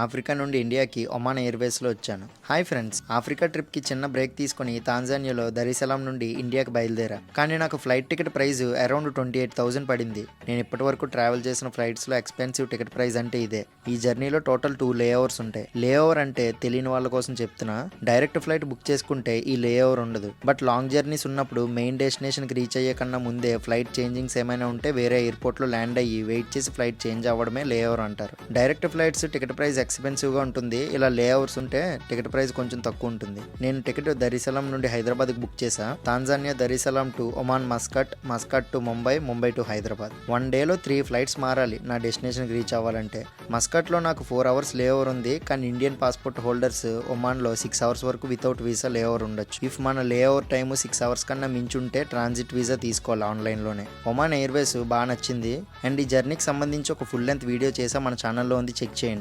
Africa నుండి ఇండియాకి Oman ఎయిర్వేస్లో వచ్చాను. హాయ్ ఫ్రెండ్స్ ఆఫ్రికా ట్రిప్కి చిన్న బ్రేక్ తీసుకుని తాంజానియాలో దరిసలాం నుండి ఇండియాకి బయలుదేరా. కానీ నాకు flight ticket price around twenty eight thousand పడింది. నేను ఇప్పటి వరకు ట్రావెల్ చేసిన ఫ్లైట్స్లో ఎక్స్పెన్సివ్ టికెట్ ప్రైస్ అంటే ఇదే. ఈ జర్నీలో టోటల్ టూ లే ఓవర్స్ ఉంటాయి. లే ఓవర్ అంటే తెలియని వాళ్ళ కోసం చెప్తున్నా. డైరెక్ట్ ఫ్లైట్ బుక్ చేసుకుంటే ఈ లే ఓవర్ ఉండదు. బట్ లాంగ్ జర్నీస్ ఉన్నప్పుడు మెయిన్ డెస్టినేషన్కి రీచ్ అయ్యే కన్నా ముందే ఫ్లైట్ చేంజింగ్స్ ఏమైనా ఉంటే వేరే ఎయిర్పోర్ట్లో ల్యాండ్ అయ్యి వెయిట్ చేసి ఫ్లైట్ చేంజ్ అవ్వడమే లే ఓవర్ అంటారు. డైరెక్ట్ ఫ్లైట్స్ టికెట్ ప్రైస్ ఎక్స్పెన్సివ్గా ఉంటుంది. ఇలా లే ఓవర్స్ ఉంటే టికెట్ ప్రైస్ కొంచెం తక్కువ ఉంటుంది. నేను టికెట్ దరిసలాం నుండి హైదరాబాద్కి బుక్ చేశా. Tanzania Dar es Salaam to Oman Muscat Muscat to Mumbai Mumbai to Hyderabad one డేలో త్రీ ఫ్లైట్స్ మారాలి. నా డెస్టినేషన్కి రీచ్ అవ్వాలంటే. మస్కట్లో నాకు ఫోర్ అవర్స్ లే ఓవర్ ఉంది. కానీ ఇండియన్ పాస్పోర్ట్ హోల్డర్స్ ఒమాన్లో సిక్స్ అవర్స్ వరకు వితౌట్ వీసా లే ఓవర్ ఉండొచ్చు. ఇఫ్ మన lay over time six hours కన్నా మించుంటే ట్రాన్సిట్ వీసా తీసుకోవాలి ఆన్లైన్లోనే ఒమాన్ ఎయిర్వేస్ బాగా నచ్చింది. అండ్ ఈ జర్నీకి సంబంధించి ఒక ఫుల్ లెంత్ వీడియో చేసా మన ఛానల్లో ఉంది. చెక్ చేయండి.